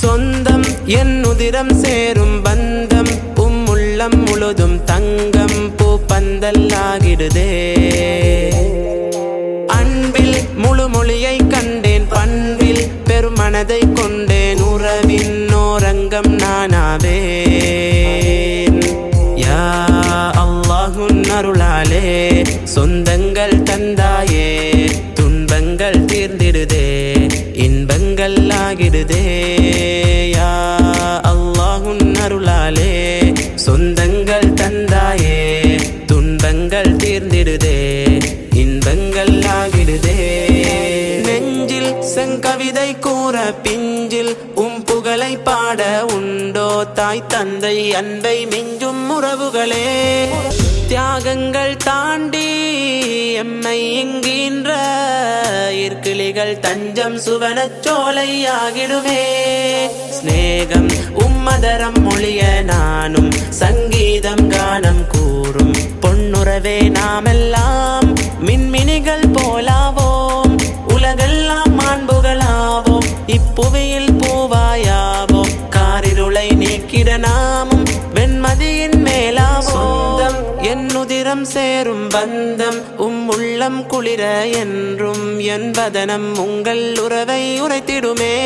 சொந்தம் என் உதிரம் சேரும் பந்தம் உம் உள்ளம் முழுதும் தங்கம் பூ பந்தல் ஆகிடுதே அன்பில் முழு மொழியை கண்டேன் பண்பில் பெருமனதை கொண்டேன் உறவின் ஓரங்கம் நானாவே. யா அல்லாஹுன் அருளாலே சொந்தங்கள் தந்தாயே துன்பங்கள் தீர்ந்திடுதே. கண்கள் ஆகிடுதே யா அல்லாஹுன் அருளாலே. சொந்தங்கள் தந்தாயே துன்பங்கள் தீர்ந்திடுதே இன்பங்கள் ஆகிடுதே. நெஞ்சில் செங்கவிதை கூற பிஞ்சில் உம் புகழை பாட உண்டோ தாய் தந்தை அன்பை மிஞ்சும் உறவுகளே. தியாகங்கள் தாண்டி எம்மை என்கின்ற இற்கிளிகள் தஞ்சம் சுவனச் சோலையாகிடுமே. ஸ்நேகம் உம்மதரம் மொழிய நானும் சங்கீதம் கானம் கூறும். பொன்னுறவே நாமெல்லாம் மின்மினிகள் போலாவோம். உலகெல்லாம் மாண்புகளாவோம். இப்புவியில் உள்ளம் சேரும் பந்தம் உம் உள்ளம் குளிர என்றும் என்பதனம் உங்கள் உறவை உரைத்திடுமே.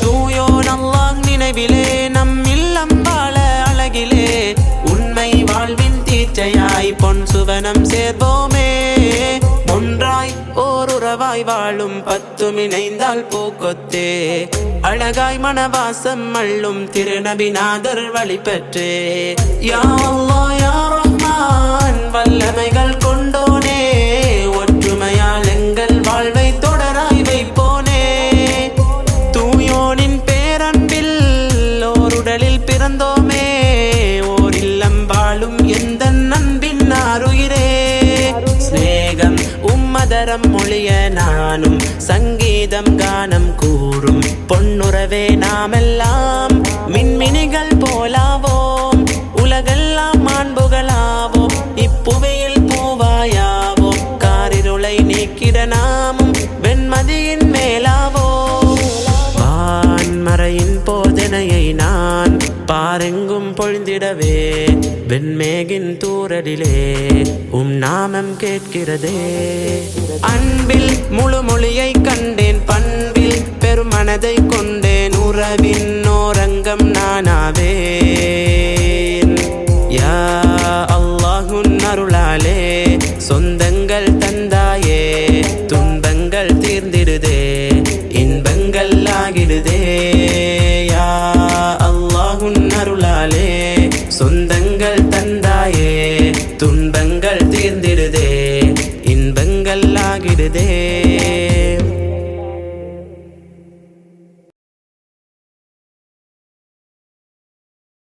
தூயோ நல்லாங் நினைவிலே நம் இல்லம் வாழ அழகிலே. உண்மை வாழ்வின் தீர்ச்சையாய் பொன் சுவனம் சேர்வோமே. ஒன்றாய் ஓர் உறவாய் வாழும் பத்தும் இணைந்தால் பூக்கொத்தே. அழகாய் மனவாசம் அள்ளும் திருநபிநாதர் வழிபற்றே. பெற்றே சங்கீதம் மொழிய நானும் சங்கீதம் கானம் கூறும். பொன்னுறவே நாமெல்லாம் மின்மினிகள் போலாவோம். உலகெல்லாம் மாண்புகளாவோம். இப்புவையில் பூவாயாவோம். காரிருளை நீக்கிட நாமும் வெண்மதியின் மேலாவோம். வான்மறையின் போதனையை நான் பாரெங்கும் பொழிந்திடவே வெண்மேகின் தூரலிலே உம் நாமம் கேட்கிறதே. அன்பில் முழு மொழியை கண்டேன் பண்பில் பெருமனதை கொண்டேன் உறவின் நோரங்கம் நானாவே யா அல்லாஹுன் அருளாலே சொந்தங்கள் தந்தாயே துன்பங்கள் தீர்ந்திடுதே இன்பங்கள் ஆகிடுதே.